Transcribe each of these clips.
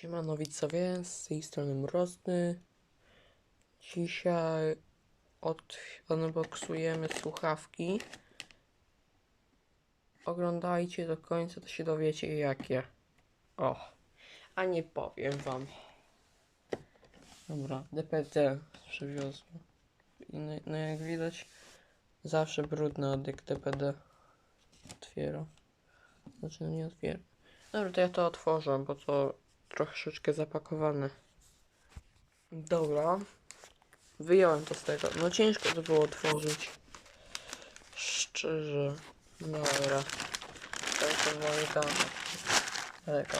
Siemano widzowie, z tej strony Mrozny. Dzisiaj od unboxujemy słuchawki. Oglądajcie do końca, to się dowiecie jakie. O, a nie powiem wam. Dobra, DPD przywiozłem. No, no jak widać, zawsze brudny od DPD. Otwieram. Znaczy, no nie otwieram. Dobra, to ja to otworzę, bo to troszeczkę zapakowane. Dobra. Wyjąłem to z tego. No ciężko to było otworzyć. Szczerze. Dobra. To są moje dane. Tego,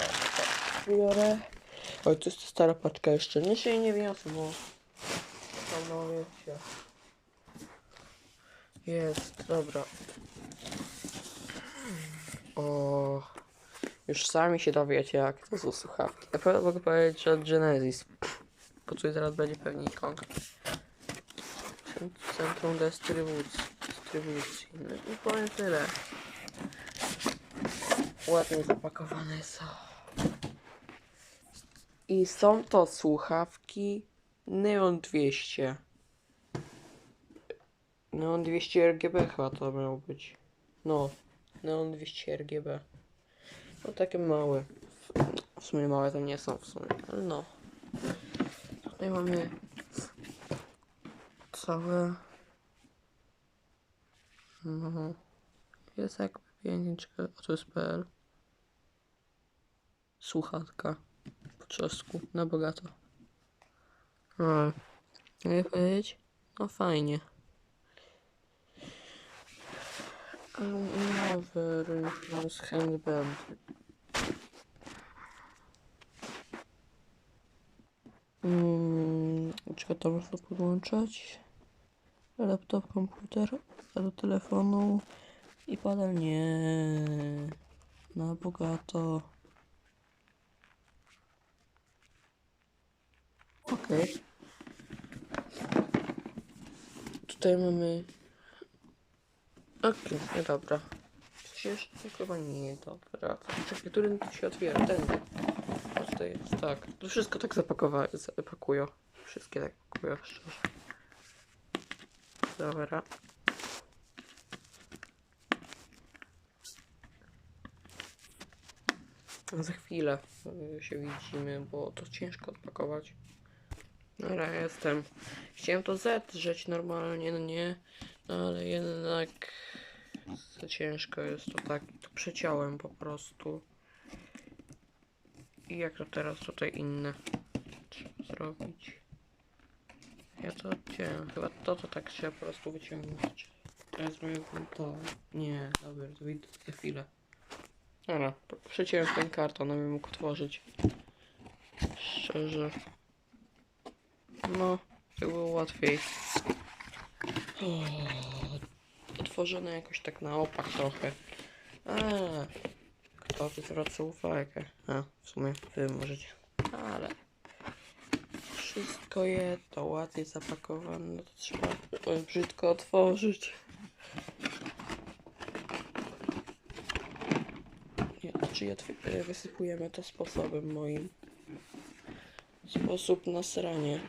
biorę. Oj, to jest ta stara paczka jeszcze. Nie się jej nie wiosę, bo... Tam no wiecie. Jest, dobra. O, już sami się dowiecie, jak to są słuchawki. Na mogę powiedzieć, że Genesis. Co zaraz będzie pewnie ikonka. Cent- Centrum dystrybucji. dystrybucji. No i powiem tyle. Ładnie zapakowane są. I są to słuchawki Neon 200. Neon 200 RGB chyba to miało być. No, Neon 200 RGB. No takie małe. W sumie małe to nie są w sumie, ale no. Tutaj mamy całe. No. Jest jakby piękniczka. A to jest PL. Słuchatka. Po czosku. Na bogato. No. Jak powiedzieć? No fajnie. Nowy Reinforce Handband. Mm, czego to można podłączać? Laptop, komputer, do telefonu i pada nie na bogato. Okej. Tutaj mamy Okej, no dobra. Przecież to chyba nie dobra. Czekaj, który tu się otwiera? Ten. Tutaj jest, tak. To wszystko tak zapakowa- zapakują. Wszystkie tak pakują, szczerze. Dobra. Za chwilę y, się widzimy, bo to ciężko odpakować. Dobra, jestem. Chciałem to zedrzeć normalnie, no nie, no ale jednak za ciężko jest to tak. To przeciąłem po prostu. I jak to teraz tutaj inne trzeba zrobić? Ja to odciąłem. Chyba to to tak trzeba po prostu wyciągnąć. Teraz zrobię to. Nie, dobra, to widzę za chwilę. Dobra, przeciąłem ten karton, abym mógł otworzyć. Szczerze. No, to było łatwiej. Otworzone jakoś tak na opak trochę. A, kto by zwraca uwagę? A, w sumie wy możecie. Ale wszystko jedno, ładnie zapakowane, to trzeba brzydko otworzyć. Nie, ja twi- wysypujemy to sposobem moim. Sposób na sranie.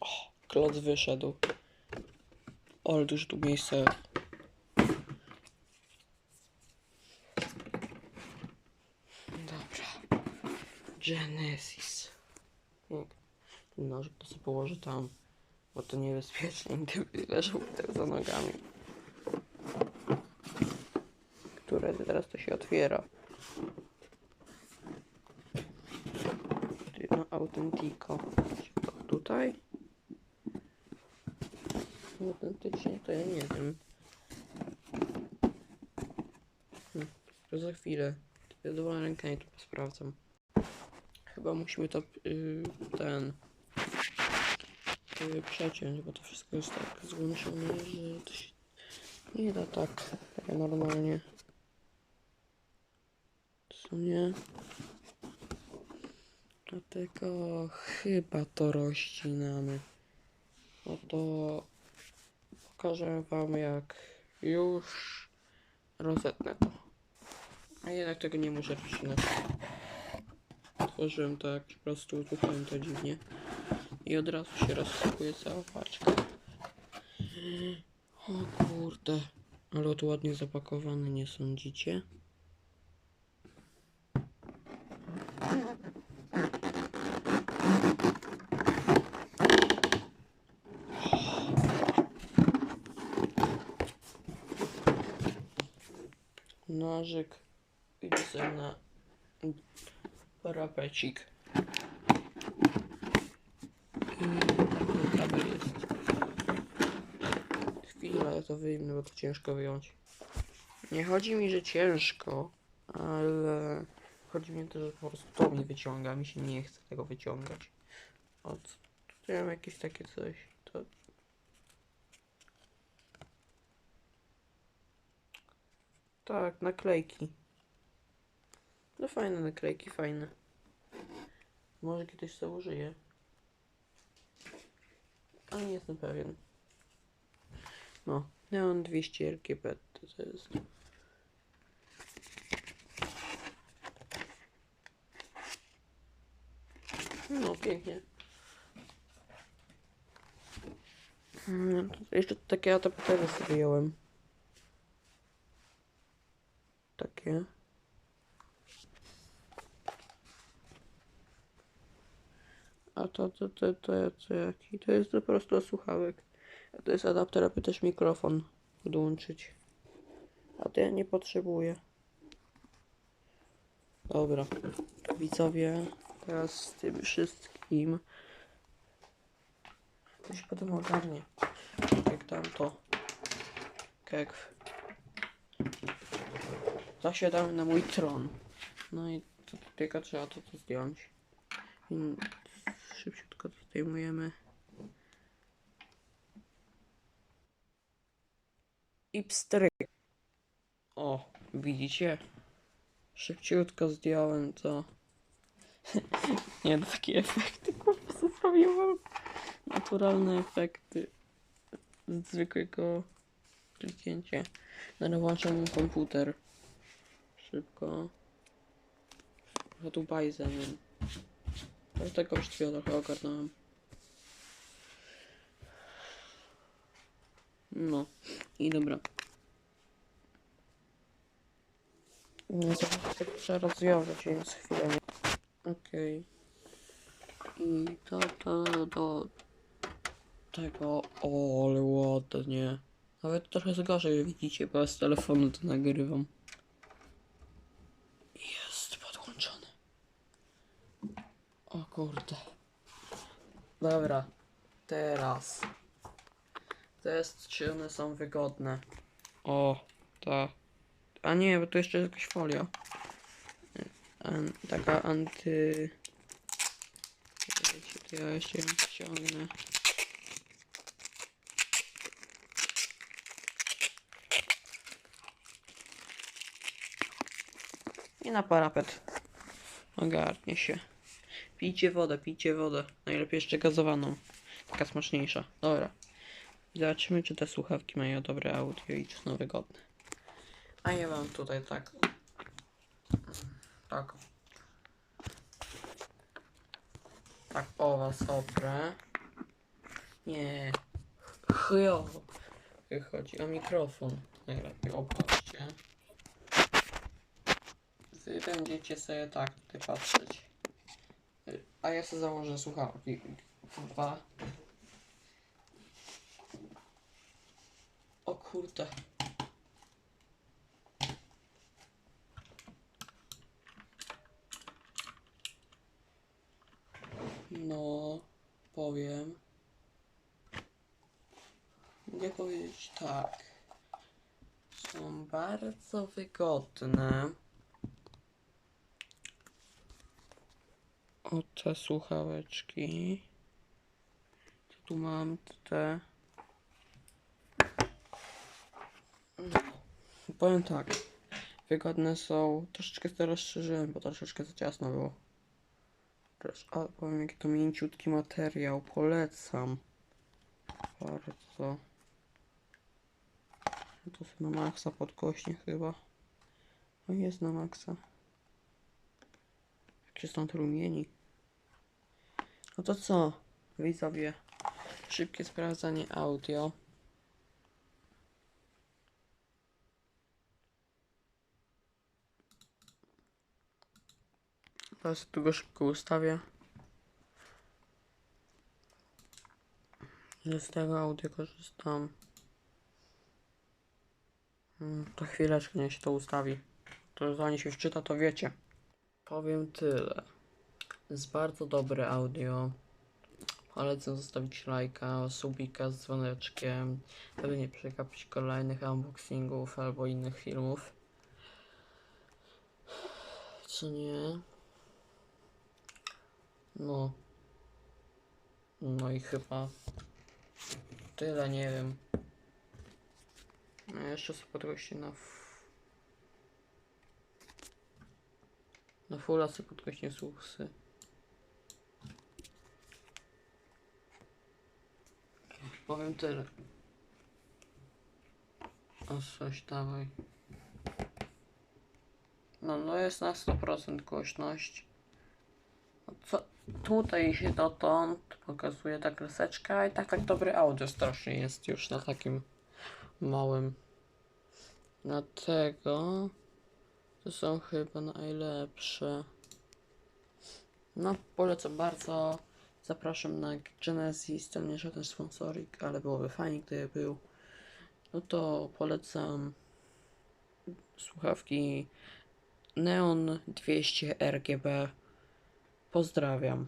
O, kloc wyszedł. Ale dużo tu miejsca. Dobra. Genesis. Nożyk to sobie położę tam, bo to niebezpiecznie, gdyby leżał tak za nogami. Które teraz to się otwiera. No, Autentico. Tutaj? Autentycznie to ja nie wiem. Hm, to za chwilę. Dwa rękami to sprawdzam. Chyba musimy to yy, ten yy, przeciąć, bo to wszystko jest tak złączone, że to się nie da tak tak normalnie. Co nie? Dlatego chyba to rozcinamy. No to pokażę wam jak już rozetnę to. A jednak tego nie muszę wcinać. Otworzyłem to jak po prostu uruchomiłem to dziwnie. I od razu się rozsypuje cała paczka. O kurde. Ale to ładnie zapakowane, nie sądzicie? Nożyk. Idę sobie na parapecik. I kabel jest. Chwilę to wyjmę, bo to ciężko wyjąć. Nie chodzi mi, że ciężko, ale chodzi mi też, że po prostu to mnie wyciąga. Mi się nie chce tego wyciągać. Od tutaj mam jakieś takie coś. To... Tak, naklejki. No fajne naklejki, fajne. Może kiedyś sobie użyję. Ale nie jestem pewien. No, Neon 200 RGB to jest. No, pięknie. Mm, to Jeszcze takie adaptery sobie wyjąłem. Takie. To, to, to, to, to jaki? To jest po prostu słuchawek. A to jest adapter, aby też mikrofon podłączyć. A to ja nie potrzebuję. Dobra. Widzowie, teraz z tym wszystkim to się potem ogarnie. Jak tam to kek zasiadamy na mój tron. No i tylko trzeba to, to zdjąć. Szybciutko to zdejmujemy. I pstryk. O, widzicie? Szybciutko zdjąłem to. Nie, no takie efekty kurwa zrobiłem. Naturalne efekty. Z zwykłego kliknięcia. Teraz włączam komputer. Szybko. Ja tu bajzę Ale tego już chwilę trochę ogarnąłem. No. I dobra. Nie zobaczę, tak trzeba rozwiązać, więc chwilę. nie- Okej. I to, to do tego. O, ale ładnie. Nawet trochę zgorzej widzicie, bo ja z telefonu to nagrywam. Jest podłączony. O kurde. Dobra. Teraz. Test, czy one są wygodne. O, tak. A nie, bo tu jeszcze jest jakaś folia. An, taka anty... To ja jeszcze ją ściągnę. I na parapet. Ogarnie się. Pijcie wodę, pijcie wodę. Najlepiej jeszcze gazowaną. Taka smaczniejsza. Dobra. Zobaczymy, czy te słuchawki mają dobre audio i czy są wygodne. A ja mam tutaj tak. Tak. Tak o was oprę. Nie. Chujowo. Chodzi o mikrofon. Najlepiej opatrzcie. Wy będziecie sobie tak tutaj patrzeć. A ja sobie założę słuchawki. Dwa. O kurde. No, powiem. Mogę powiedzieć tak. Są bardzo wygodne. O te słuchaweczki. Co tu mam? Te. No, powiem tak. Wygodne są. Troszeczkę to rozszerzyłem, bo troszeczkę za ciasno było. Ale powiem jaki to mięciutki materiał. Polecam. Bardzo. To sobie na maksa podkośnie chyba. O, jest na maksa. Jak się stąd rumieni. No to co, widzowie? Szybkie sprawdzanie audio. Teraz tu go szybko ustawię. Z tego audio korzystam. Mm, To chwileczkę, niech się to ustawi. To zanim się wczyta, to wiecie. Powiem tyle. Jest bardzo dobre audio. Polecam zostawić lajka, subika z dzwoneczkiem, żeby nie przegapić kolejnych unboxingów albo innych filmów. Co nie? No. No i chyba tyle, nie wiem. No jeszcze sobie na na fulla sobie podgłośnie słuchsy. Powiem tyle. O coś dawaj. No, no jest na 100% głośność. No co? Tutaj się dotąd pokazuje ta kreseczka i tak tak dobre audio strasznie jest już na takim małym. Dlatego to są chyba najlepsze. No, polecam bardzo. Zapraszam na Genesis. To nie żaden sponsorik, ale byłoby fajnie, gdyby był. No to polecam słuchawki Neon 200 RGB. Pozdrawiam.